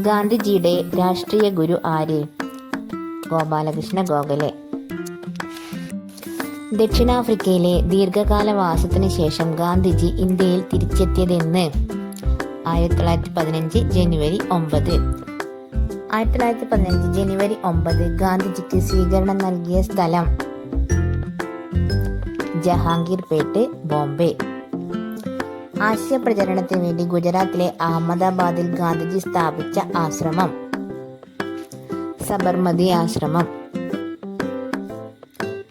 ഗാന്ധിജിയുടെ രാഷ്ട്രീയ ഗുരു ആര്? ഗോപാലകൃഷ്ണ ഗോഖലെ. ദക്ഷിണാഫ്രിക്കയിലെ ദീർഘകാല വാസത്തിന് ശേഷം ഗാന്ധിജി ഇന്ത്യയിൽ തിരിച്ചെത്തിയതെന്ന്. ആയിരത്തി തൊള്ളായിരത്തി പതിനഞ്ച് ജനുവരി ഒമ്പത്. ആയിരത്തി തൊള്ളായിരത്തി പതിനഞ്ച് ജനുവരി ഒമ്പത് ഗാന്ധിജിക്ക് സ്വീകരണം നൽകിയ സ്ഥലം. ജഹാംഗീർപേട്ട് ബോംബെ. ആശയ പ്രചരണത്തിന് വേണ്ടി ഗുജറാത്തിലെ അഹമ്മദാബാദിൽ ഗാന്ധിജി സ്ഥാപിച്ച ആശ്രമം. സബർമതി ആശ്രമം.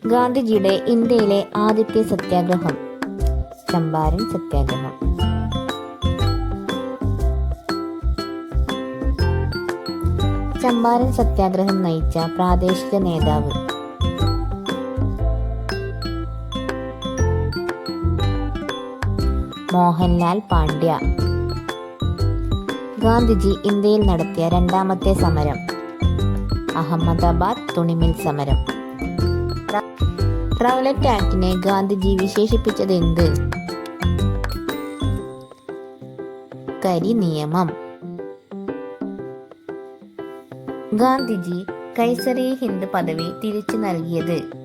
ഗാന്ധിജിയുടെ ഇന്ത്യയിലെ ആദ്യത്തെ സത്യാഗ്രഹം. ചമ്പാരൻ സത്യാഗ്രഹം. ചമ്പാരൻ സത്യാഗ്രഹം നയിച്ച പ്രാദേശിക നേതാവ് മോഹൻലാൽ പാണ്ഡ്യ. ഗാന്ധിജി ഇന്ത്യയിൽ നടത്തിയ രണ്ടാമത്തെ സമരം. അഹമ്മദാബാദ് തുണിമിൽ സമരം. റൗലറ്റ് ആക്ടിനെ ഗാന്ധിജി വിശേഷിപ്പിച്ചത് എന്ത് കരി നിയമം. ഗാന്ധിജി കൈസറി ഹിന്ദ് പദവി തിരിച്ചു നൽകിയത്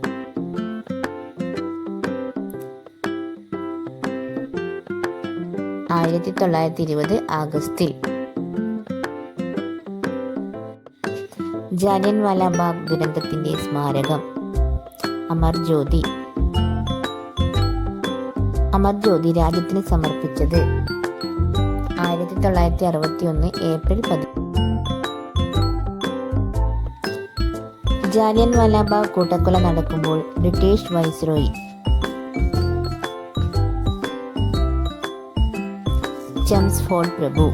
ആയിരത്തി തൊള്ളായിരത്തി ഇരുപത് ആഗസ്റ്റിൽ. ജാലിയൻ വാലാബാഗ് ദുരന്തത്തിന്റെ സ്മാരകം. അമർ ജ്യോതി. അമർ ജ്യോതി രാജ്യത്തിന് സമർപ്പിച്ചത് ആയിരത്തി തൊള്ളായിരത്തി അറുപത്തി ഒന്ന് ഏപ്രിൽ പതി ജാലിയൻ വാലാബാഗ് കൂട്ടക്കൊല നടക്കുമ്പോൾ ബ്രിട്ടീഷ് വൈസ്രോയി ചംസ്ഫോർഡ് പ്രഭു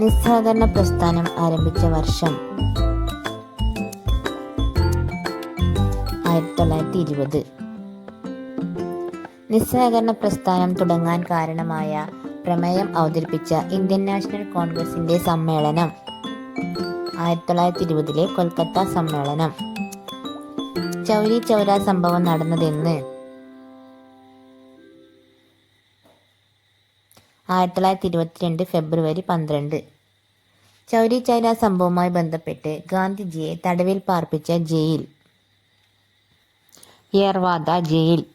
നിസ്സഹകരണ പ്രസ്ഥാനം ആരംഭിച്ച വർഷം ആയിരത്തി തൊള്ളായിരത്തി ഇരുപത് നിസ്സഹകരണ പ്രസ്ഥാനം തുടങ്ങാൻ കാരണമായ പ്രമേയം അവതരിപ്പിച്ച ഇന്ത്യൻ നാഷണൽ കോൺഗ്രസിന്റെ സമ്മേളനം ആയിരത്തി തൊള്ളായിരത്തി ഇരുപതിലെ കൊൽക്കത്ത സമ്മേളനം. ചൗരി ചൗര സംഭവം നടന്നതെന്ന് ആയിരത്തി തൊള്ളായിരത്തി ഇരുപത്തിരണ്ട് ഫെബ്രുവരി പന്ത്രണ്ട്. ചൗരി ചൗര സംഭവവുമായി ബന്ധപ്പെട്ട് ഗാന്ധിജിയെ തടവിൽ പാർപ്പിച്ച ജയിൽ. യേർവാദ ജയിൽ.